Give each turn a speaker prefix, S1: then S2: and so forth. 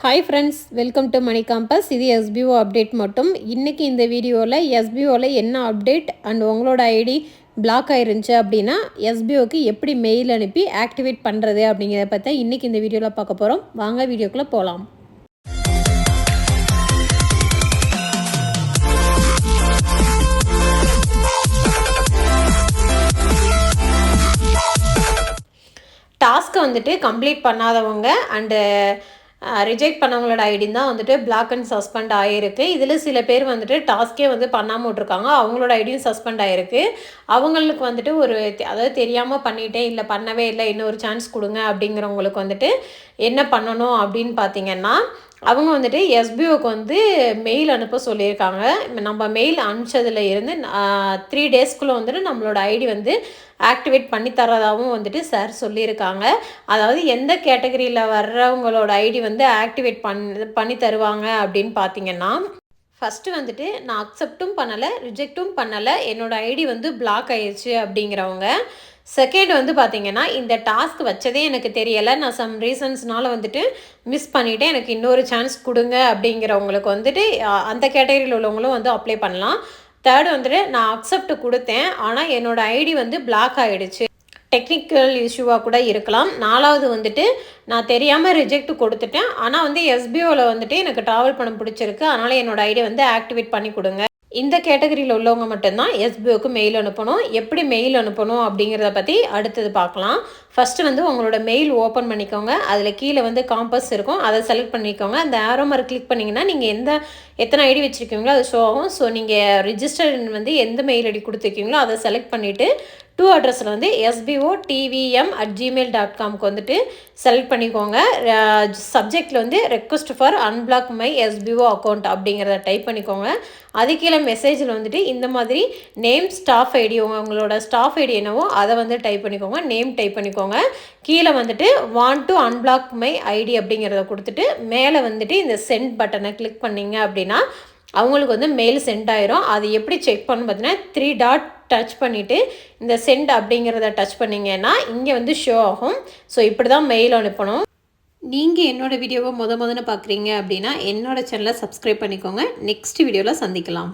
S1: Hi friends welcome to Mani compass இது SPO update மட்டும். இன்றைக்கி இந்த வீடியோவில் எஸ்பிஓவில் என்ன அப்டேட் அண்ட் உங்களோட ஐடி பிளாக் ஆயிருந்துச்சு அப்படின்னா எஸ்பிஓக்கு எப்படி மெயில் அனுப்பி ஆக்டிவேட் பண்ணுறது அப்படிங்கிறத பற்றி இன்றைக்கி இந்த வீடியோவில் பார்க்க போகிறோம் வாங்க வீடியோக்குள்ளே போகலாம் டாஸ்க்கை வந்துட்டு கம்ப்ளீட் பண்ணாதவங்க அண்டு ரிஜெக்ட் பண்ணவங்களோட ஐடி தான் வந்துட்டு பிளாக் அண்ட் சஸ்பெண்ட் ஆகிருக்கு இதில் சில பேர் வந்துட்டு டாஸ்க்கே வந்து பண்ணாமல் விட்ருக்காங்க அவங்களோட ஐடியும் சஸ்பெண்ட் ஆகிருக்கு அவங்களுக்கு வந்துட்டு ஒரு அதாவது தெரியாமல் பண்ணிட்டேன் இல்லை பண்ணவே இல்லை இன்னொரு சான்ஸ் கொடுங்க அப்படிங்கிறவங்களுக்கு வந்துட்டு என்ன பண்ணணும் அப்படின்னு பார்த்தீங்கன்னா அவங்க வந்துட்டு எஸ்பிஓக்கு வந்து மெயில் அனுப்ப சொல்லியிருக்காங்க. நம்ம மெயில் அனுப்பிச்சதுல இருந்து த்ரீ டேஸ்க்குள்ளே வந்துட்டு நம்மளோட ஐடி வந்து ஆக்டிவேட் பண்ணி தரதாகவும் வந்துட்டு சார் சொல்லியிருக்காங்க. அதாவது எந்த கேட்டகரியில் வர்றவங்களோட ஐடி வந்து ஆக்டிவேட் பண் பண்ணி தருவாங்க அப்படின்னு பார்த்தீங்கன்னா ஃபஸ்ட்டு வந்துட்டு நான் அக்செப்டும் பண்ணலை ரிஜெக்டும் பண்ணலை. என்னோடய ஐடி வந்து பிளாக் ஆயிடுச்சு அப்படிங்கிறவங்க செகண்ட் வந்து பார்த்திங்கன்னா இந்த டாஸ்க் வச்சதே எனக்கு தெரியலை. நான் சம் ரீசன்ஸ்னால வந்துட்டு மிஸ் பண்ணிவிட்டேன் எனக்கு இன்னொரு சான்ஸ் கொடுங்க அப்படிங்கிறவங்களுக்கு வந்துட்டு அந்த கேட்டகரியில் உள்ளவங்களும் வந்து அப்ளை பண்ணலாம். தேர்டு வந்துட்டு நான் அக்செப்ட் கொடுத்தேன். ஆனால் என்னோடய ஐடி வந்து பிளாக் ஆகிடுச்சு டெக்னிக்கல் இஷ்யூவாக கூட இருக்கலாம். நாலாவது வந்துட்டு நான் தெரியாமல் ரிஜெக்ட் கொடுத்துட்டேன். ஆனால் வந்து எஸ்பிஓவில் வந்துட்டு எனக்கு ட்ராவல் பண்ண பிடிச்சிருக்கு. அதனால் என்னோடய ஐடி வந்து ஆக்டிவேட் பண்ணி கொடுங்க. இந்த கேட்டகரியில் உள்ளவங்க மட்டும்தான் எஸ்பிஓக்கு மெயில் அனுப்பணும். எப்படி மெயில் அனுப்பணும் அப்படிங்கிறத பற்றி அடுத்தது பார்க்கலாம். ஃபஸ்ட்டு வந்து உங்களோட மெயில் ஓப்பன் பண்ணிக்கோங்க. அதில் கீழே வந்து காம்பஸ் இருக்கும். அதை செலக்ட் பண்ணிக்கோங்க. அந்த ஆரோ மாதிரி கிளிக் பண்ணிங்கன்னா நீங்கள் எந்த எத்தனை ஐடி வச்சுருக்கீங்களோ அது ஷோ ஆகும். ஸோ நீங்கள் ரிஜிஸ்டர் வந்து எந்த மெயில் ஐடி கொடுத்துருக்கீங்களோ அதை செலக்ட் பண்ணிவிட்டு டூ அட்ரஸில் வந்து SPO TVM at Gmail dot காம்க்கு வந்துட்டு செலக்ட் பண்ணிக்கோங்க. சப்ஜெக்டில் வந்து request for unblock my SPO account அப்படிங்கிறத டைப் பண்ணிக்கோங்க. அது கீழே மெசேஜில் வந்துட்டு இந்த மாதிரி நேம் ஸ்டாஃப் ஐடி உங்களோட ஸ்டாஃப் ஐடி என்னவோ அதை வந்து டைப் பண்ணிக்கோங்க. நேம் டைப் பண்ணிக்கோங்க. கீழே வந்துட்டு want to unblock my ID அப்படிங்கிறத கொடுத்துட்டு மேலே வந்துட்டு இந்த சென்ட் பட்டனை கிளிக் பண்ணிங்க அப்படின்னா அவங்களுக்கு வந்து மெயில் சென்ட் ஆயிரும். அது எப்படி செக் பண்ணு பார்த்தீங்கன்னா த்ரீ டாட் டச் பண்ணிவிட்டு இந்த சென்ட் அப்படிங்கிறத டச் பண்ணிங்கன்னா இங்கே வந்து ஷோ ஆகும். ஸோ இப்படி தான் மெயில் அனுப்பணும் நீங்கள் என்னோடய வீடியோவை முத முதன்னு பார்க்குறீங்க அப்படின்னா என்னோடய சேனலை சப்ஸ்கிரைப் பண்ணிக்கோங்க. நெக்ஸ்ட் வீடியோவில் சந்திக்கலாம்.